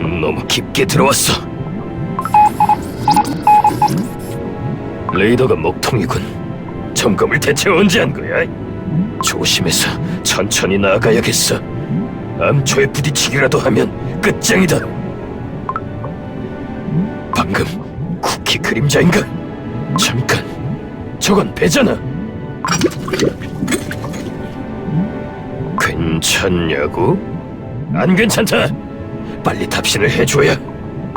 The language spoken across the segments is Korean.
너무 깊게 들어왔어. 레이더가 먹통이군. 점검을 대체 언제 한 거야? 조심해서 천천히 나아가야겠어. 암초에 부딪히기라도 하면 끝장이다. 방금 쿠키 그림자인가? 잠깐, 저건 배잖아. 괜찮냐고? 안 괜찮다. 빨리 답신을 해줘야.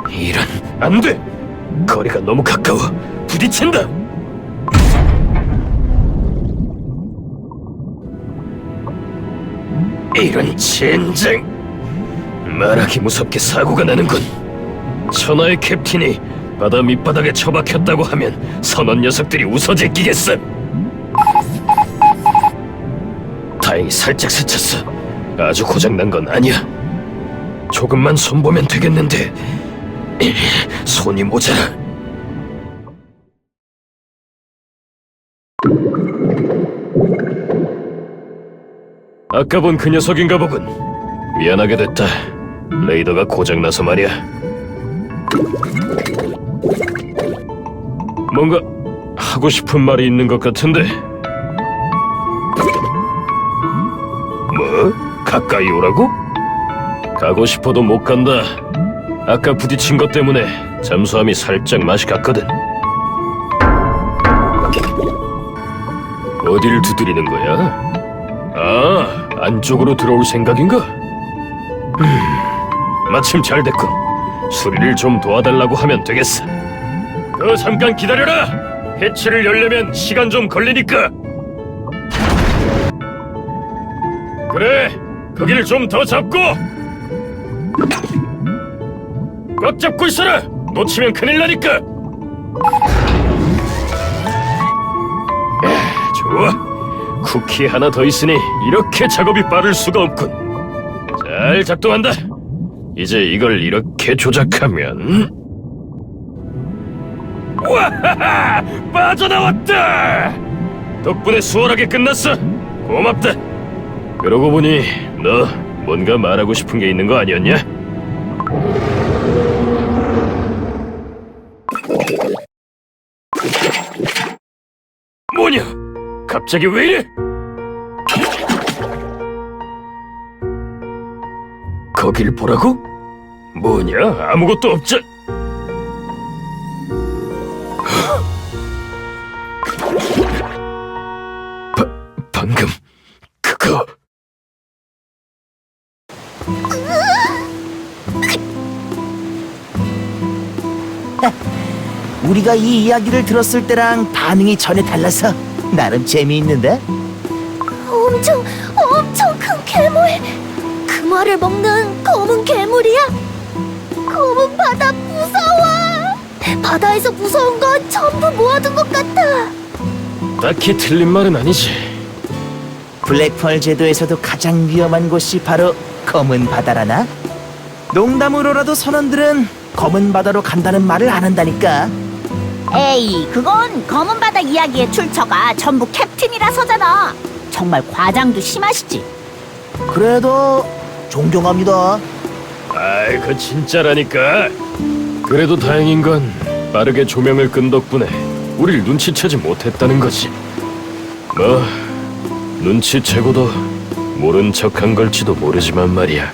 이런 안 돼. 거리가 너무 가까워. 부딪힌다. 이런 젠장. 말하기 무섭게 사고가 나는군. 천하의 캡틴이 바다 밑바닥에 처박혔다고 하면 선원 녀석들이 웃어 제끼겠어. 다행히 살짝 스쳤어. 아주 고장난 건 아니야. 조금만 손보면 되겠는데 손이 모자라. 아까 본 그 녀석인가 보군. 미안하게 됐다. 레이더가 고장나서 말이야. 뭔가 하고 싶은 말이 있는 것 같은데. 뭐? 가까이 오라고? 가고 싶어도 못 간다. 아까 부딪힌 것 때문에 잠수함이 살짝 맛이 갔거든. 어디를 두드리는 거야? 아, 안쪽으로 들어올 생각인가? 음, 마침 잘 됐군. 수리를 좀 도와달라고 하면 되겠어. 그 잠깐 기다려라. 해치를 열려면 시간 좀 걸리니까. 그래, 거기를 좀 더 잡고. 꽉 잡고 있어라. 놓치면 큰일 나니까. 야, 좋아. 쿠키 하나 더 있으니 이렇게 작업이 빠를 수가 없군. 잘 작동한다. 이제 이걸 이렇게 조작하면 와하하! 빠져나왔다! 덕분에 수월하게 끝났어. 고맙다. 그러고 보니 너 뭔가 말하고 싶은 게 있는 거 아니었냐? 뭐냐? 갑자기 왜 이래? 거길 보라고? 뭐냐? 아무것도 없자. 바, 방금 우리가 이 이야기를 들었을 때랑 반응이 전혀 달라서 나름 재미있는데? 엄청 엄청 큰 괴물 그 말을 먹는 검은 괴물이야 검은 바다 무서워 바다에서 무서운 건 전부 모아둔 것 같아 딱히 틀린 말은 아니지. 블랙펄 제도에서도 가장 위험한 곳이 바로 검은 바다라나? 농담으로라도 선원들은 검은 바다로 간다는 말을 안 한다니까 에이, 그건 검은 바다 이야기의 출처가 전부 캡틴이라서잖아. 정말 과장도 심하시지. 그래도 존경합니다 아이, 그 진짜라니까. 그래도 다행인 건 빠르게 조명을 끈 덕분에 우릴 눈치채지 못했다는 거지. 뭐 눈치채고도 모른 척한 걸지도 모르지만 말이야.